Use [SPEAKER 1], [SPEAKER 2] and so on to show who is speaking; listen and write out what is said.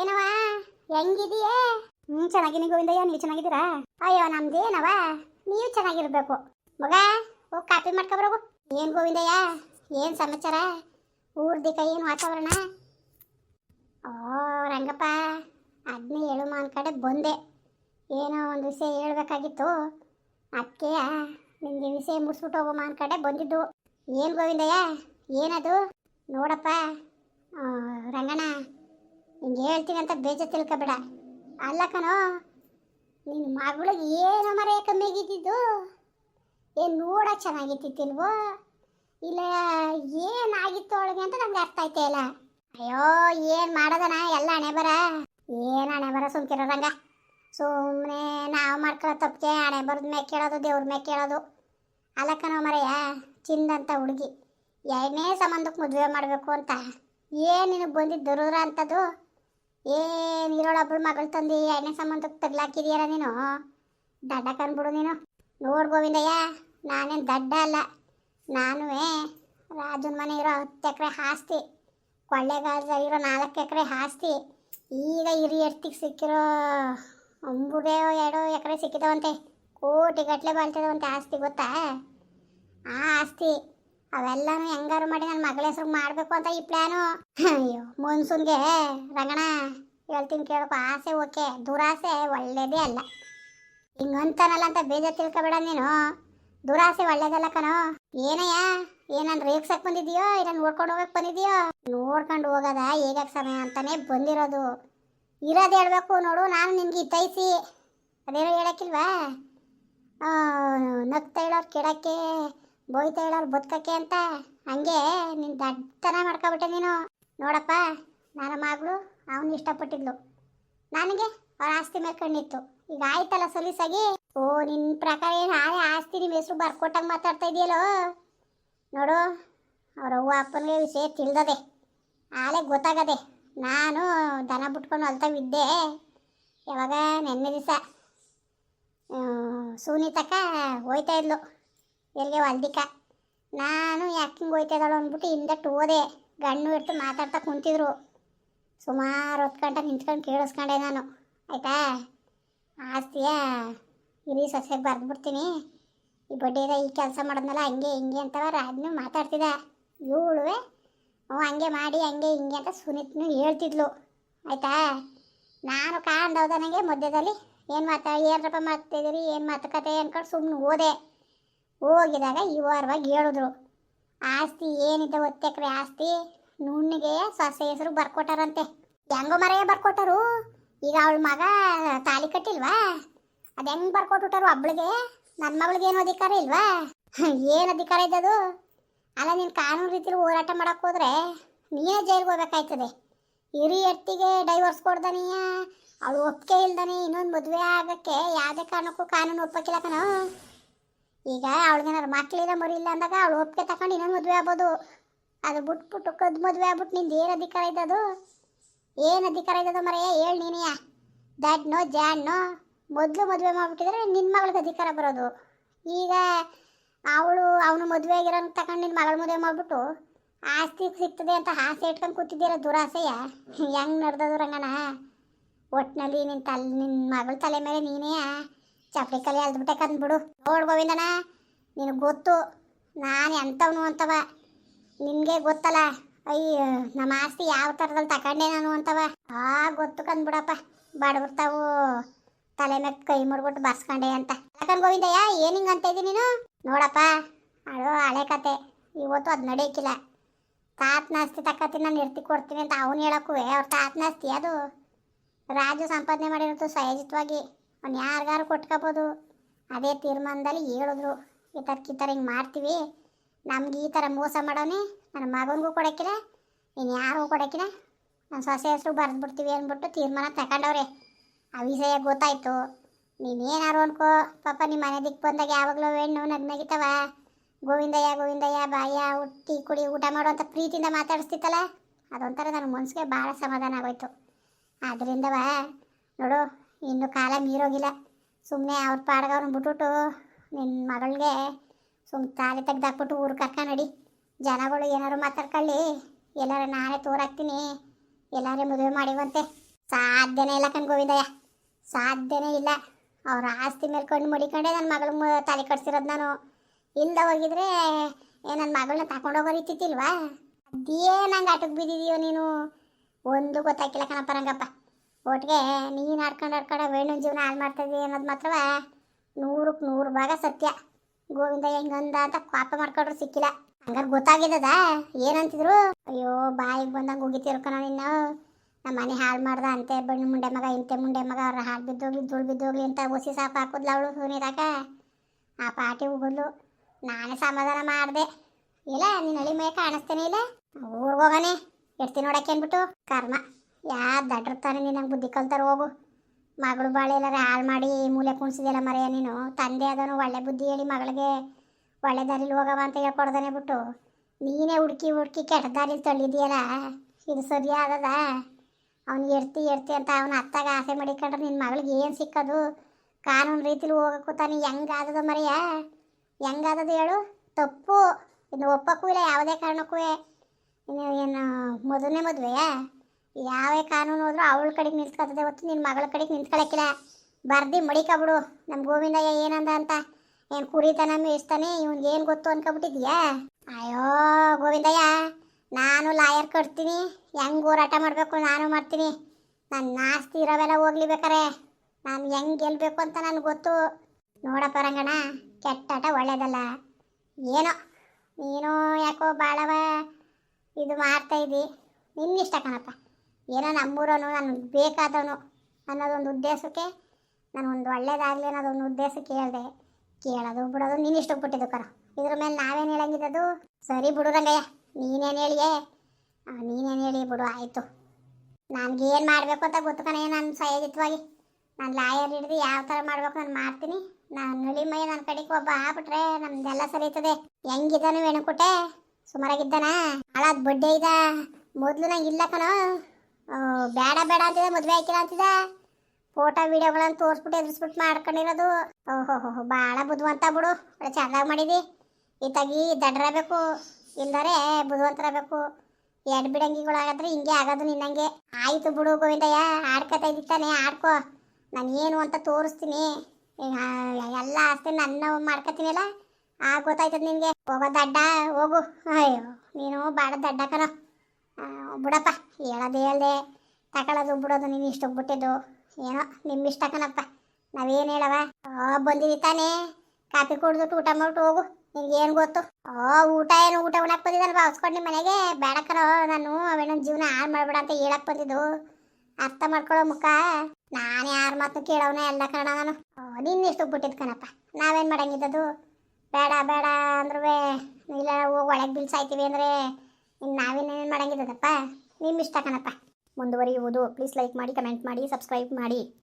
[SPEAKER 1] ಏನವ ಹೆಂಗಿದೀಯೇ? ಹ್ಞೂ ಚೆನ್ನಾಗಿನಿ ಗೋವಿಂದಯ್ಯ ನೀವು ಚೆನ್ನಾಗಿದ್ದೀರಾ? ಅಯ್ಯೋ ನಮ್ದೇನವ ನೀವು ಚೆನ್ನಾಗಿರ್ಬೇಕು. ಮಗ ಹೋಗಿ ಕಾಪಿ ಮಾಡ್ಕೊಬರೋಗು ಏನು ಗೋವಿಂದಯ್ಯ? ಏನು ಸಮಾಚಾರ? ಊರ್ದಿಕ ಏನು ವಾತಾವರಣ? ಓ, ರಂಗಪ್ಪ ಅದನ್ನೇ ಹೇಳು ಮಾನ್ ಕಡೆ ಬಂದೆ. ಏನೋ ಒಂದು ವಿಷಯ ಹೇಳಬೇಕಾಗಿತ್ತು. ಅದಕ್ಕೆ ನಿಮಗೆ ವಿಷಯ ಮುಗಿಸ್ಬಿಟ್ಟು ಹೋಗೋ ಮಾನ್ ಕಡೆ ಬಂದಿದ್ದು. ಏನು ಗೋವಿಂದಯ್ಯ? ಏನದು? ನೋಡಪ್ಪ. ರಂಗಣ್ಣ ಹಿಂಗೆ ಹೇಳ್ತೀನಿ ಅಂತ ಬೇಜ ತಿಳ್ಕೊಬೇಡ. ಅಲ್ಲ ಕಣೋ ನಿನ್ನ ಮಗಳಿಗೆ ಏನೋ ಮರ ಕಮ್ಮಿ ಆಗಿದ್ದಿದ್ದು? ಏನು ನೋಡ ಚೆನ್ನಾಗಿತ್ತಿತ್ತಿಲ್ವೋ ಇಲ್ಲ ಏನಾಗಿತ್ತು ಅವಳಿಗೆ ಅಂತ ನಮ್ಗೆ ಅರ್ಥ ಆಯ್ತಾ ಇಲ್ಲ. ಅಯ್ಯೋ, ಏನು ಮಾಡೋದಣ ಎಲ್ಲ ಹಣೆ ಬರ ಏನು ಹಣೆ ಬರ ಸುಮ್ಕಿರೋರಂಗ ಸುಮ್ಮನೆ ನಾವು ಮಾಡ್ಕೊಳ್ಳೋ ತಪ್ಪಿಗೆ ಹಣೆ ಬರದ ಮೇಲೆ ಕೇಳೋದು, ದೇವ್ರ ಮೇಲೆ ಕೇಳೋದು. ಅಲ್ಲ ಕಣೋ ಮರೆಯ ಚಿಂದಂತ ಹುಡುಗಿ. ಎರಡನೇ ಸಂಬಂಧಕ್ಕೆ ಮದುವೆ ಮಾಡಬೇಕು ಅಂತ. ಏನು ನಿನಗೆ ಬಂದಿದ್ದು ದುರ್ರ ಅಂಥದ್ದು ಏನು ಇರೋಳೊಬ್ಳು ಮಗಳು ತಂದು ಎಣ್ಣೆ ಸಂಬಂಧಕ್ಕೆ ತಗ್ಲಾಕಿದೀಯಲ್ಲ ನೀನು? ದಡ್ಡ ಕಂದ್ಬಿಡು ನೀನು. ನೋಡ್ ಗೋವಿಂದಯ್ಯ, ನಾನೇನು ದಡ್ಡ ಅಲ್ಲ. ನಾನುವೇ ರಾಜನ ಮನೆ ಇರೋ ಹತ್ತು ಎಕರೆ ಆಸ್ತಿ, ಕೊಳ್ಳೆಗಾಲದ ಇರೋ ನಾಲ್ಕು ಎಕರೆ ಆಸ್ತಿ, ಈಗ ಹಿರಿಯರ್ತಿಗೆ ಸಿಕ್ಕಿರೋ ಒಂಬುದೇ ಎರಡು ಎಕರೆ ಸಿಕ್ಕಿದವಂತೆ. ಕೋಟಿ ಗಟ್ಟಲೆ ಬಾಳ್ತಿದವಂತೆ ಆಸ್ತಿ, ಗೊತ್ತಾ? ಆ ಆಸ್ತಿ ಅವೆಲ್ಲನೂ ಹೆಂಗಾರು ಮಾಡಿ ನನ್ನ ಮಗಳ ಹೆಸರು ಮಾಡಬೇಕು ಅಂತ ಈ ಪ್ಲ್ಯಾನು ಅಯ್ಯೋ ಮುನ್ಸುನ್ಗೆ ರಂಗಣ ಹೇಳ್ತೀನಿ ಕೇಳಪ್ಪ ಆಸೆ, ಓಕೆ, ದುರಾಸೆ ಒಳ್ಳೇದೇ ಅಲ್ಲ. ಹಿಂಗಂತಾನಲ್ಲ ಅಂತ ಬೇಜ ತಿಳ್ಕೊಬೇಡ ನೀನು. ದುರಾಸೆ ಒಳ್ಳೇದಲ್ಲ ಕಣೋ. ಏನಯ್ಯ, ಏನನ್ ರೇಗ್ಸಕ್ ಬಂದಿದ್ಯೋ ಇಲ್ಲ ನೋಡ್ಕೊಂಡು ಹೋಗಕ್ ಬಂದಿದ್ಯೋ ನೋಡ್ಕೊಂಡು ಹೋಗದ ಈಗ ಸಮಯ ಅಂತಾನೆ ಬಂದಿರೋದು. ಇರೋದು ಹೇಳ್ಬೇಕು ನೋಡು, ನಾನು ನಿನ್ಗೆ ಇತ್ತೈಸಿ ಅದೇನೋ ಹೇಳಕ್ಕಿಲ್ವಾ? ನಗ್ತಾ ಹೇಳೋರು ಕೆಡಕ್ಕೆ ಬೋಯ್ತಾ ಹೇಳೋರು ಬದುಕಕ್ಕೆ ಅಂತ ಹಂಗೆ ನಿನ್ ದಡ್ಡತನ ಮಾಡ್ಕೊಬಿಟ್ಟೆ ನೀನು. ನೋಡಪ್ಪ, ನನ್ನ ಮಗಳು ಅವನು ಇಷ್ಟಪಟ್ಟಿದ್ಲು. ನನಗೆ ಅವ್ರ ಆಸ್ತಿ ಮೇಲೆ ಕಣ್ಣಿತ್ತು. ಈಗ ಆಯ್ತಲ್ಲ ಸಲೀಸಾಗಿ? ಓ ನಿನ್ನ ಪ್ರಕಾರ ಏನು ಆದೇ ಆಸ್ತಿ ನಿಮ್ಮ ಹೆಸರು ಬರ್ಕೊಟ್ಟಂಗೆ ಮಾತಾಡ್ತಾ ಇದೆಯಲ್ಲೋ? ನೋಡು, ಅವ್ರ ಅವ್ವ ಅಪ್ಪನಿಗೆ ವಿಷಯ ತಿಳಿದದೆ. ಆಲೆ ಗೊತ್ತಾಗದೆ ನಾನು ದನ ಬಿಟ್ಕೊಂಡು ಅಲ್ತಾ ಬಿದ್ದೆ. ಯಾವಾಗ ನೆನ್ನೆ ದಿವಸ. ಸೂನಿತಕ್ಕ ಹೋಯ್ತಾ ಇದ್ಲು. ಎಲ್ಲಿಗೆ ಹೊಲ್ದಿಕ್ಕ? ನಾನು ಯಾಕೆ ಹಿಂಗೆ ಹೋಯ್ತದಳು ಅಂದ್ಬಿಟ್ಟು ಹಿಂದಟ್ಟು ಹೋದೆ ಗಣ್ಣು ಇಟ್ಟು ಮಾತಾಡ್ತಾ ಕುಂತಿದ್ರು. ಸುಮಾರು ಹೊತ್ತು ಗಂಟೆ ನಿಂತ್ಕೊಂಡು ಕೇಳಿಸ್ಕೊಂಡೆ ನಾನು. ಆಯಿತಾ? ಆಸ್ತಿಯ ಇರಿ ಸೊಸೆಗೆ ಬರೆದ್ಬಿಡ್ತೀನಿ. ಈ ಬಡ್ಡಿದ ಈ ಕೆಲಸ ಮಾಡಿದ್ನಲ್ಲ, ಹಂಗೆ ಹಿಂಗೆ ಅಂತವ ರಾಜ್ನು ಮಾತಾಡ್ತಿದ್ದ. ಇವಳುವೆ ಹ್ಞೂ ಹಂಗೆ ಮಾಡಿ, ಹಂಗೆ ಹಿಂಗೆ ಅಂತ ಸುನೀತ್ನು ಹೇಳ್ತಿದ್ಲು. ಆಯಿತಾ? ನಾನು ಕಾಣ್ದವ್ದ ನನಗೆ ಮಧ್ಯದಲ್ಲಿ ಏನು ಮಾತಾ ಏನಪ್ಪ ಮಾತಾಡ್ತಿದ್ದೀರಿ ಏನು ಮಾತುಕತೆ ಅಂದ್ಕೊಂಡು ಸುಮ್ಮನೆ ಹೋದೆ. ಹೋಗಿದಾಗ ಇವಾರವಾಗಿ ವಾರವಾಗಿ ಹೇಳಿದ್ರು, ಆಸ್ತಿ ಏನಿದೆ ಒತ್ತೆಕ್ರೆ ಆಸ್ತಿ ನುಣ್ಣಿಗೆ ಸೊಸೆ ಹೆಸರು ಬರ್ಕೊಟ್ಟಾರಂತೆ. ಹೆಂಗೋ ಮರೆಯ ಬರ್ಕೊಟ್ಟರು. ಈಗ ಅವಳ ಮಗ ತಾಲಿ ಕಟ್ಟಿಲ್ವಾ? ಅದು ಹೆಂಗೆ ಬರ್ಕೊಟ್ಬಿಟ್ಟಾರು ಒಬ್ಳಿಗೆ ನನ್ನ ಮಗಳಿಗೆ ಏನು ಅಧಿಕಾರ ಇಲ್ವಾ? ಏನು ಅಧಿಕಾರ ಇದ್ದದು? ಅಲ್ಲ, ನೀನು ಕಾನೂನು ರೀತಿಲಿ ಹೋರಾಟ ಮಾಡಕ್ಕೆ ಹೋದ್ರೆ ನೀನೇ ಜೈಲಿಗೆ ಹೋಗ್ಬೇಕಾಯ್ತದೆ. ಹಿರಿಯರ್ತಿಗೆ ಡೈವರ್ಸ್ ಕೊಡ್ದಾನೀಯ ಅವಳು ಒಪ್ಪಿಗೆ ಇಲ್ದಾನೆ, ಇನ್ನೊಂದು ಮದುವೆ ಆಗಕ್ಕೆ ಯಾವುದೇ ಕಾರಣಕ್ಕೂ ಕಾನೂನು ಒಪ್ಪಕ್ಕಿಲ್ಲ ಕಣೋ. ಈಗ ಅವಳಿಗೇನಾದ್ರು ಮಕ್ಕಳಿಲ್ಲ ಮರಿ ಇಲ್ಲ ಅಂದಾಗ ಅವಳು ಒಪ್ಪಿಗೆ ತಗೊಂಡು ಇನ್ನೊಂದು ಮದುವೆ ಆಗ್ಬೋದು. ಅದು ಬಿಟ್ಬಿಟ್ಟು ಕದ್ದು ಮದುವೆ ಆಗ್ಬಿಟ್ಟು ನಿಂದು ಏನು ಅಧಿಕಾರ ಇದ್ದದು? ಏನು ಅಧಿಕಾರ ಇದ್ದದು ಮರೆಯ ಹೇಳಿ ನೀನೆಯ. ದಡ್ನೋ ಜಾಡ್ನೋ ಮೊದಲು ಮದುವೆ ಮಾಡ್ಬಿಟ್ಟಿದ್ರೆ ನಿನ್ನ ಮಗಳಿಗೆ ಅಧಿಕಾರ ಬರೋದು. ಈಗ ಅವಳು ಅವನು ಮದುವೆ ಆಗಿರೋ ತಗೊಂಡು ನಿನ್ನ ಮಗಳ ಮದುವೆ ಮಾಡಿಬಿಟ್ಟು ಆಸ್ತಿ ಸಿಗ್ತದೆ ಅಂತ ಆಸೆ ಇಟ್ಕೊಂಡು ಕೂತಿದ್ದೀರ ದುರಾಸೆಯ? ಹೆಂಗೆ ನಡೆದದು ರಂಗಣ್ಣ? ಒಟ್ಟಿನಲ್ಲಿ ನಿನ್ನ ತಲೆ ನಿನ್ನ ಮಗಳ ತಲೆ ಮೇಲೆ ನೀನೇ ಚಪ್ಪಲಿ ಕಲಿ ಅಲ್ದ್ಬಿಟ್ಟೆ ಬಿಡು. ನೋಡ್ ಗೋವಿಂದನ ನಿನಗೆ ಗೊತ್ತು, ನಾನು ಎಂಥವನು ಅಂತವ. ನಿನಗೆ ಗೊತ್ತಲ್ಲ, ಅಯ್ಯ ನಮ್ಮ ಆಸ್ತಿ ಯಾವ ಥರದಲ್ಲಿ ತಗೊಂಡೆ ನಾನು ಅಂತವ. ಆ ಗೊತ್ತು ಕಂದ್ ಬಿಡಪ್ಪ, ಬಡ್ಬಿಡ್ತಾವು. ತಲೆ ಮೇಲೆ ಕೈ ಮುಡ್ಬಿಟ್ಟು ಬರ್ಸ್ಕೊಂಡೆ ಅಂತ. ಯಾಕಂದ್ ಗೋವಿಂದಯ್ಯ, ಏನು ಹಿಂಗೆ ಅಂತ ಇದ್ದೀನಿ ನೀನು? ನೋಡಪ್ಪ ಅದು ಹಳೆ ಕತೆ. ಇವತ್ತು ಅದು ನಡೆಯಕ್ಕಿಲ್ಲ ತಾತನ ಆಸ್ತಿ ತಕ್ಕತ್ತಿ ನಾನು ಇರ್ತಿ ಕೊಡ್ತೀನಿ ಅಂತ ಅವನು ಹೇಳಕ್ಕೂ ಅವ್ರ ತಾತನ ಆಸ್ತಿ ಅದು. ರಾಜು ಸಂಪಾದನೆ ಮಾಡಿರೋದು ಸಹಜಿತವಾಗಿ. ಅವ್ನು ಯಾರಿಗಾರು ಕೊಟ್ಕೋಬೋದು. ಅದೇ ತೀರ್ಮಾನದಲ್ಲಿ ಹೇಳಿದ್ರು. ಈ ಥರಕ್ಕೆ ಈ ಥರ ಹಿಂಗೆ ಮಾಡ್ತೀವಿ. ನಮ್ಗೆ ಈ ಥರ ಮೋಸ ಮಾಡೋನೆ ನನ್ನ ಮಗನಿಗೂ ಕೊಡೋಕ್ಕಿಲ್ಲ ನೀನು ಯಾರಿಗೂ ಕೊಡೋಕ್ಕಿಲ್ಲ ನನ್ನ ಸೊಸೆ ಹೆಸರು ಬರೆದ್ಬಿಡ್ತೀವಿ ಅಂದ್ಬಿಟ್ಟು ತೀರ್ಮಾನ ತಗೊಂಡವ್ರೆ ಆ ವಿಷಯ ಗೊತ್ತಾಯಿತು. ನೀನೇನಾರು ಅನ್ಕೋ. ಪಾಪ ನಿಮ್ಮ ಮನೆ ದಿಕ್ಕು ಬಂದಾಗ ಯಾವಾಗಲೂ ಹೆಣ್ಣು ನಗ್ನಗಿತವ ಗೋವಿಂದಯ್ಯ ಗೋವಿಂದಯ್ಯ ಬಾಯ ಹುಟ್ಟಿ ಕುಡಿ ಊಟ ಮಾಡುವಂಥ ಪ್ರೀತಿಯಿಂದ ಮಾತಾಡಿಸ್ತಿತ್ತಲ್ಲ. ಅದೊಂಥರ ನನ್ನ ಮನಸ್ಸಿಗೆ ಭಾಳ ಸಮಾಧಾನ ಆಗೋಯ್ತು. ಆದ್ದರಿಂದವ ನೋಡು ಇನ್ನು ಕಾಲ ಮೀರೋಗಿಲ್ಲ. ಸುಮ್ಮನೆ ಅವ್ರ ಪಾಡ್ಗವ್ರನ್ನ ಬಿಟ್ಬಿಟ್ಟು ನಿನ್ನ ಮಗಳಿಗೆ ಸುಮ್ ತಾಲಿ ತೆಗ್ದಾಕ್ಬಿಟ್ಟು ಊರು ಕರ್ಕೊಂಡಿ ಜನಗಳು ಏನಾರು ಮಾತಾಡ್ಕೊಳ್ಳಿ. ಎಲ್ಲಾರು ನಾನೇ ತೋರಾಕ್ತೀನಿ. ಎಲ್ಲಾರೇ ಮದುವೆ ಮಾಡಿವಂತೆ. ಸಾಧ್ಯನೇ ಇಲ್ಲ ಕಣ್ ಗೋವಿಂದಯ್ಯ. ಸಾಧ್ಯನೇ ಇಲ್ಲ. ಅವ್ರ ಆಸ್ತಿ ಮೇಲೆ ಕಣ್ಣು ಮಡಿಕೊಂಡೆ ನನ್ನ ಮಗಳ ತಾಲಿ ಕಟ್ಸಿರೋದು ನಾನು. ಇಲ್ದ ಹೋಗಿದ್ರೆ ಏ ನನ್ನ ಮಗಳನ್ನ ತಗೊಂಡೋಗೋ ರೀತಿತ್ತಿಲ್ವಾ ಅದೇ ನಂಗೆ ಆಟಕ್ಕೆ ಬಿದ್ದಿದೀಯೋ ನೀನು? ಒಂದು ಗೊತ್ತಾಗಿಲ್ಲ ಕಣಪ್ಪ ರಂಗಪ್ಪ. ಒಟ್ಟಿಗೆ ನೀನು ಆಡ್ಕೊಂಡು ಆಡ್ಕೊಂಡು ವೇಣು ಜೀವನ ಹಾಳು ಮಾಡ್ತಾಯಿದ್ದೀ ಅನ್ನೋದು ಮಾತ್ರವೇ ನೂರಕ್ಕೆ ನೂರು ಭಾಗ ಸತ್ಯ. ಗೋವಿಂದ ಹೆಂಗಂದ ಅಂತ ಪಾಪ ಮಾಡ್ಕೊಂಡ್ರು ಸಿಕ್ಕಿಲ್ಲ. ಹಂಗಾರೆ ಗೊತ್ತಾಗಿದ್ದದ ಏನಂತಿದ್ರು? ಅಯ್ಯೋ, ಬಾಯಿಗೆ ಬಂದಂಗೆ ಹೋಗಿತಿರ್ಕಣ ನಿನ್ನ. ನಮ್ಮ ಮನೆ ಹಾಳು ಮಾಡ್ದ ಅಂತೆ, ಬಣ್ಣ ಮುಂಡೆ ಮಗ, ಇಂತೆ ಮುಂಡೆ ಮಗ, ಅವ್ರ ಹಾಳು ಬಿದ್ದೋಗ್ಲಿ, ಧೂಳು ಬಿದ್ದೋಗ್ಲಿ ಅಂತ ಒಸಿ ಸಾಪ ಹಾಕೋದ್ಲ ಅವಳು ಸುನೀತಾಕ ಆ ಪಾಟಿ ಹೋಗಲು ನಾನೇ ಸಮಾಧಾನ ಮಾಡಿದೆ. ಇಲ್ಲ ನಿನ್ನ ಹಳಿ ಮೇ ಕಾಣಿಸ್ತೇನೆ ಇಲ್ಲ? ಊರಿಗೆ ಹೋಗನೆ ಇಡ್ತೀನಿ ನೋಡಕ್ಕೆ ಅಂದ್ಬಿಟ್ಟು ಕರ್ಮ. ಯಾ ದಡ್ರತಾನೆ ನೀನು ಬುದ್ಧಿ ಕಲ್ತಾರೆ ಹೋಗು. ಮಗಳು ಬಾಳೆ ಎಲ್ಲಾರ ಹಾಳು ಮಾಡಿ ಮೂಲೆ ಕುಣಿಸಿದೆಲ್ಲ ಮರೆಯ ನೀನು. ತಂದೆ ಅದನ್ನು ಒಳ್ಳೆ ಬುದ್ಧಿ ಹೇಳಿ ಮಗಳಿಗೆ ಒಳ್ಳೆ ದಾರಿಲಿ ಹೋಗವ ಅಂತ ಹೇಳ್ಕೊಡ್ದಾನೆ ಬಿಟ್ಟು. ನೀನೇ ಹುಡುಕಿ ಹುಡುಕಿ ಕೆಟ್ಟ ದಾರಿಲಿ ತಳ್ಳಿದೆಯಲ್ಲ. ಇದು ಸರಿಯಾದದ ಅವ್ನು ಎಡ್ತಿ ಎಡ್ತಿ ಅಂತ ಅವನ ಅತ್ತಾಗ ಆಸೆ ಮಾಡಿಕೊಂಡ್ರೆ ನಿನ್ನ ಮಗಳಿಗೆ ಏನು ಸಿಕ್ಕದು? ಕಾನೂನು ರೀತಿಲಿ ಹೋಗಕ್ಕೂ ತಾನು ಹೆಂಗಾದದ ಮರೆಯ ಹೆಂಗಾದದ ಹೇಳು? ತಪ್ಪು. ಇನ್ನು ಒಪ್ಪಕ್ಕೂ ಇಲ್ಲ, ಯಾವುದೇ ಕಾರಣಕ್ಕೂ. ಏನು ಮೊದಲನೇ ಮದುವೆಯಾ? ಯಾವೇ ಕಾನೂನು ಹೋದ್ರೂ ಅವಳ ಕಡೆಗೆ ನಿಂತ್ಕೊತದೆ ಹೊತ್ತು ನಿನ್ನ ಮಗಳ ಕಡೆಗೆ ನಿಂತ್ಕೊಳಕ್ಕಿಲ್ಲ ಬರ್ದಿ ಮಡಿಕಬಿಡು ನಮ್ಮ ಗೋವಿಂದಯ್ಯ ಏನಂದ ಅಂತ? ಏನು ಕುರಿತಾನ, ಮೇಯಿಸ್ತಾನೆ? ಇವ್ನಿಗೆ ಏನು ಗೊತ್ತು ಅನ್ಕೊಬಿಟ್ಟಿದ್ಯಾ? ಅಯ್ಯೋ ಗೋವಿಂದಯ್ಯ, ನಾನು ಲಾಯರ್ ಕಟ್ತೀನಿ. ಹೆಂಗೆ ಹೋರಾಟ ಮಾಡಬೇಕು ನಾನು ಮಾಡ್ತೀನಿ. ನನ್ನ ಆಸ್ತಿ ಇರೋವೆಲ್ಲ ಹೋಗ್ಲಿ ಬೇಕಾರೆ. ನಾನು ಹೆಂಗೆ ಗೆಲ್ಲಬೇಕು ಅಂತ ನನಗೆ ಗೊತ್ತು. ನೋಡಪ್ಪ ರಂಗಣ ಕೆಟ್ಟಾಟ ಒಳ್ಳೇದಲ್ಲ. ಏನೋ, ನೀನು ಯಾಕೋ ಭಾಳವ ಇದು ಮಾಡ್ತಾ ಇದ್ದಿ. ನಿನ್ನಿಷ್ಟ ಕಣಪ್ಪ. ಏನೋ ನಮ್ಮೂರವನು ನಾನು ಬೇಕಾದವನು ಅನ್ನೋದೊಂದು ಉದ್ದೇಶಕ್ಕೆ, ನಾನು ಒಂದು ಒಳ್ಳೇದಾಗಲಿ ಅನ್ನೋದೊಂದು ಉದ್ದೇಶ ಕೇಳಿದೆ ಕೇಳೋದು ಬಿಡೋದು ನೀನು ಇಷ್ಟಕ್ಕೆ ಬಿಟ್ಟಿದ್ದು ಕರ. ಇದ್ರ ಮೇಲೆ ನಾವೇನು ಹೇಳಂಗಿದ್ದದು ಸರಿ ಬಿಡು ರಂಗಯ್ಯ, ನೀನೇನು ಹೇಳಿಯೇ? ನೀನೇನು ಹೇಳಿ ಬಿಡು, ಆಯಿತು. ನನಗೇನು ಮಾಡಬೇಕು ಅಂತ ಗೊತ್ತು ಕಣ ನಾನು ಸಹಜಿತವಾಗಿ. ನಾನು ಲಾಯರ್ ಹಿಡಿದು ಯಾವ ಥರ ಮಾಡಬೇಕು ನಾನು ಮಾಡ್ತೀನಿ. ನಾನು ನಳಿಮಯ್ಯ ನನ್ನ ಕಡೆಗೆ ಒಬ್ಬ ಆಗ್ಬಿಟ್ರೆ ನಮ್ದೆಲ್ಲ ಸರಿ ಇರ್ತದೆ. ಹೆಂಗಿದ್ದಾನು ವೇಣುಕುಟೆ? ಸುಮಾರಾಗಿದ್ದಾನ ಹಾಳಾದ ಬಡ್ಡೆ ಇದ? ಮೊದಲು ನಂಗೆ ಇಲ್ಲ ಕಣೋ. ಬೇಡ ಬೇಡ ಅಂತಿದ, ಮದುವೆ ಆಯ್ಕಿಲ್ಲ ಅಂತಿದ. ಫೋಟೋ ವಿಡಿಯೋಗಳನ್ನ ತೋರಿಸ್ಬಿಟ್ಟು ಎದುರಿಸ್ಬಿಟ್ಟು ಮಾಡ್ಕೊಂಡಿರೋದು. ಓಹೋ ಹೋ ಭಾಳ ಬುದ್ಧಿವಂತ ಬಿಡು. ಒಳ್ಳೆ ಚೆನ್ನಾಗಿ ಮಾಡಿದಿ. ಇತ್ತಾಗಿ ದಡ್ರಬೇಕು ಇಲ್ದರೆ ಬುದ್ಧಿವಂತರಬೇಕು ಎಡ್ ಬಿಡಂಗಿಗಳಾಗಾದ್ರೆ ಹಿಂಗೆ ಆಗೋದು ನಿನ್ನಂಗೆ. ಆಯಿತು ಬಿಡು ಗೋವಿಂದಯ್ಯ, ಆಡ್ಕೊತಾ ಇದ್ದಿತ್ತಾನೆ ಆಡ್ಕೋ. ನಾನು ಏನು ಅಂತ ತೋರಿಸ್ತೀನಿ. ಎಲ್ಲ ಆಸ್ತಿ ನನ್ನ ಮಾಡ್ಕೊತೀನಲ್ಲ, ಆ ಗೊತ್ತಾಯ್ತದ ನಿನಗೆ. ಹೋಗೋ ದಡ್ಡ, ಹೋಗು. ಅಯ್ಯೋ, ನೀನು ಭಾಳ ದಡ್ಡ ಕಣೋ. ಬಿಡಪ್ಪ, ಹೇಳೋದೇ ಅಲ್ಲದೆ ತಗೊಳ್ಳೋದು ಬಿಡೋದು ನೀನು ಇಷ್ಟಕ್ಕೆ ಬಿಟ್ಟಿದ್ದು. ಏನೋ ನಿಮ್ಮ ಇಷ್ಟ ಕಣಪ್ಪ. ನಾವೇನು ಹೇಳವ? ಬಂದಿದ್ದಿ ತಾನೇ. ಕಾಫಿ ಕುಡ್ದು ಊಟ ಮಾಡ್ಬಿಟ್ಟು ಹೋಗು. ನಿನ್ಗೆ ಏನು ಗೊತ್ತು? ಓ ಊಟ ಏನು, ಊಟ ಉಣಕ್ಕೆ ಬಂದಿದ್ದಲ್ಲ ಭಾವಿಸ್ಕೊಂಡು ನಿಮ್ಮ ಮನೆಗೆ. ಬೇಡಕ್ಕರೋ ನಾನು ಅವೇನೋ ಜೀವನ ಹಾಳು ಮಾಡಬೇಡ ಅಂತ ಹೇಳಕ್ಕೆ ಬಂದಿದ್ದು. ಅರ್ಥ ಮಾಡ್ಕೊಳ್ಳೋ ಮುಖ. ನಾನು ಯಾರ ಮಾತು ಕೇಳೋನ ಎಲ್ಲ ಕಣ ನಾನು. ನಿನ್ನ ಇಷ್ಟಕ್ಕೆ ಬಿಟ್ಟಿದ್ದು ಕಣಪ್ಪ. ನಾವೇನು ಮಾಡಂಗಿದ್ದದು ಬೇಡ ಬೇಡ ಅಂದ್ರೂ ಇಲ್ಲ, ಹೋಗಿ ಒಳಗೆ ಬೀಳ್ಸಾಯ್ತೀವಿ ಅಂದರೆ ಇನ್ನು ನಾವೇನೇನು ಮಾಡಂಗಿದ್ದದಪ್ಪ ನಿಮ್ಮ ಇಷ್ಟ ಕಣಪ್ಪ. ಮುಂದುವರಿಯುವುದು. ಪ್ಲೀಸ್ ಲೈಕ್ ಮಾಡಿ ಕಮೆಂಟ್ ಮಾಡಿ ಸಬ್ಸ್ಕ್ರೈಬ್ ಮಾಡಿ.